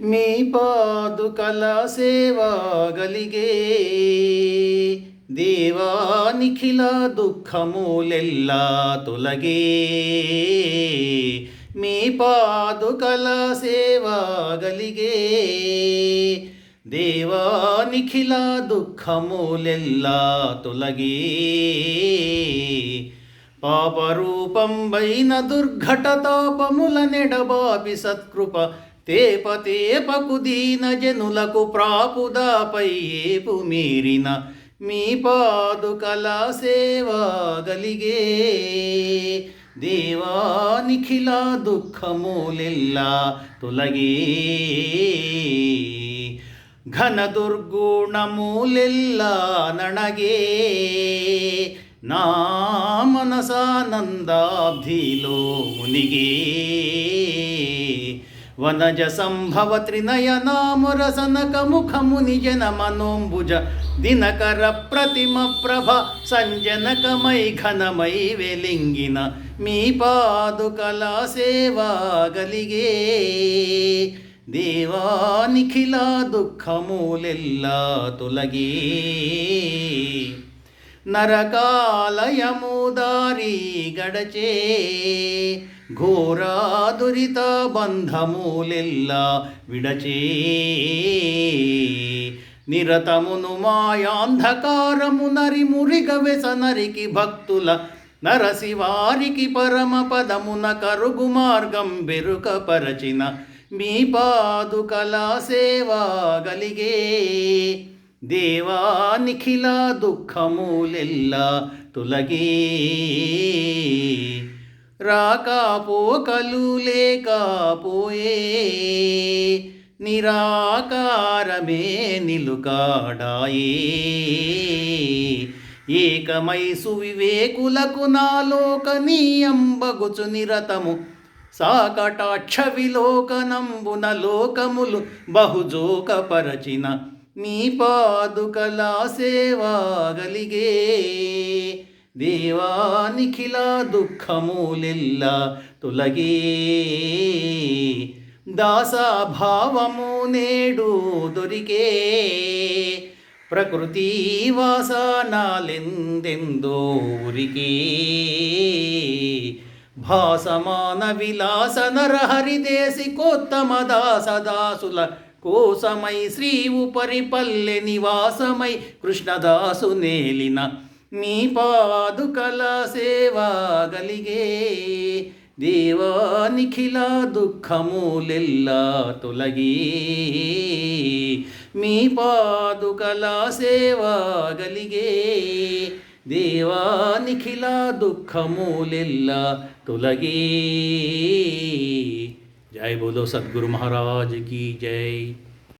మీ పాదుకల సేవాగలిగే దేవా నిఖిల దుఃఖములెల్లా తొలగే. మీ పాదుకల సేవాగలిగే దేవా నిఖిల దుఃఖములెల్లా తొలగే. పాపరూపంబైన దుర్ఘట తాపముల నెడబాపి సత్కృప తేప తేపకు దీన జనులకు ప్రాపుదాపై ఏపు మీరిన మీ పాదుకల సేవా గలిగే దేవా నిఖిల దుఃఖములెల్లా తొలగే ఘన దుర్గుణములెల్లా నణగే ವನಜ ಸಂಭವ ತ್ರಿನಯನಾಮುರಸನಕ ಮುಖ ಮುನಿಜನ ಮನೋಂಬುಜ ದಿನಕರ ಪ್ರತಿಮ ಪ್ರಭ ಸಂಜನಕ ಮೈ ಘನ ಮೈ ವೆಲಿಂಗಿನ ಮೀ ಪಾದು ಕಲಾ ಸೇವಾಗಲಿಗೆ. ದೇವಾ ನಿಖಿಲ ದುಃಖ ಮೂಲೆಲ್ಲ ತೊಲಗೇ. నరకాలయము దారి గడచే ఘోరా దురిత బంధములెల్లా విడచే. నిరతమును మాయాంధకారము నరి మురిగ వెసనరికి భక్తుల నరసివారికి పరమ పదమున కరుగు మార్గం బెరుకపరచిన మీ పాదుకలా సేవాగలిగే దేవా నిఖిల దుఃఖములెల్ల తొలగే. రాకపోకలు లేకపోయే. నిరాకారమే నిలుకాడాయే ఏకమై సువివేకులకు నాలోకనీయంబగుచు నిరతము సాకటాక్ష విలోకనంబున లోకములు బహుజోకపరచిన మీ పాదుకల సేవాగలిగే దేవానిఖిల దేవా తొలగే. దాసభావము నేడు దొరికే. ప్రకృతి వాసనాలెందెందో ఊరికే భాసమాన విలాస నరహరిదేశి కోత్తమ దాసదాసుల కోసమై శ్రీ ఉపరిపల్లె నివాసమై కృష్ణదాసు నేలిన మీ పాదుకల సేవాగలిగే దేవా నిఖిల దుఃఖములెల్లా తొలగి. మీ పాదుకల సేవాగలిగే దేవా నిఖిల దుఃఖములెల్లా తొలగి. جائے بولو ستگرو مہاراج کی جائے۔